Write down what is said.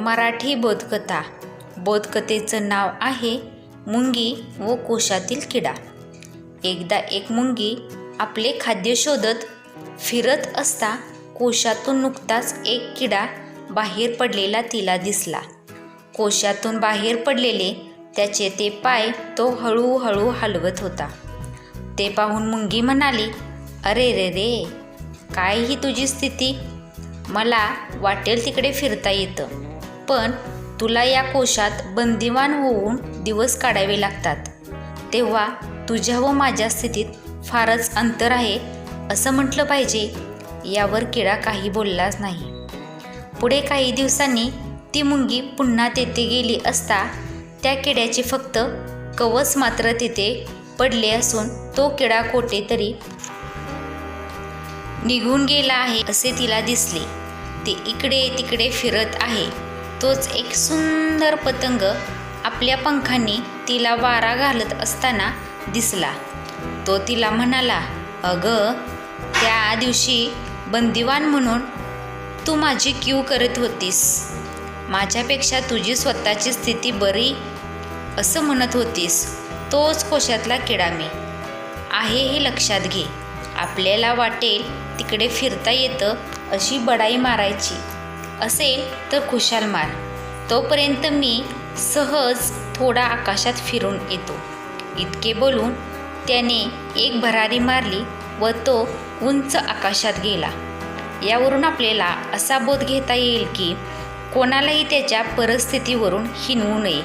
मराठी बोधकथा. बोधकथेचं नाव आहे मुंगी व कोशातील किडा. एकदा एक मुंगी आपले खाद्य शोधत फिरत असता कोशातून नुकताच एक किडा बाहेर पडलेला तिला दिसला. कोशातून बाहेर पडलेले त्याचे ते पाय तो हळूहळू हलवत होता. ते पाहून मुंगी म्हणाली अरे रे रे काय ही तुझी स्थिती? मला वाटेल तिकडे फिरता येतं. पण तुला या कोशात बंदिवान होऊन दिवस काढावे लागतात. तेव्हा तुझ्या व माझ्या स्थितीत फारच अंतर आहे असं म्हटलं पाहिजे. यावर किडा काही बोललाच नाही. पुढे काही दिवसांनी ती मुंगी पुन्हा तेथे गेली असता त्या किड्याचे फक्त कवच मात्र तिथे पडले असून तो किडा कोठे तरी निघून गेला आहे असे तिला दिसले. ते इकडे तिकडे फिरत आहे. तोच एक सुंदर पतंग आपल्या पंखांनी तिला वारा घालत असताना दिसला. तो तिला म्हणाला अगं त्या दिवशी बंदिवान म्हणून तू माझी क्यू करत होतीस. माझ्यापेक्षा तुझी स्वतःची स्थिती बरी असं म्हणत होतीस. तोच कोशातला किडा मी. आहे हे लक्षात घे. आपल्याला वाटेल तिकडे फिरता येतं अशी बडाई मारायची. असेल तर खुशाल मार. तोपर्यंत मी सहज थोडा आकाशात फिरून येतो. इतके बोलून त्याने एक भरारी मारली व तो उंच आकाशात गेला. यावरून आपल्याला असा बोध घेता येईल की कोणालाही त्याच्या परिस्थितीवरून हिनवू नये.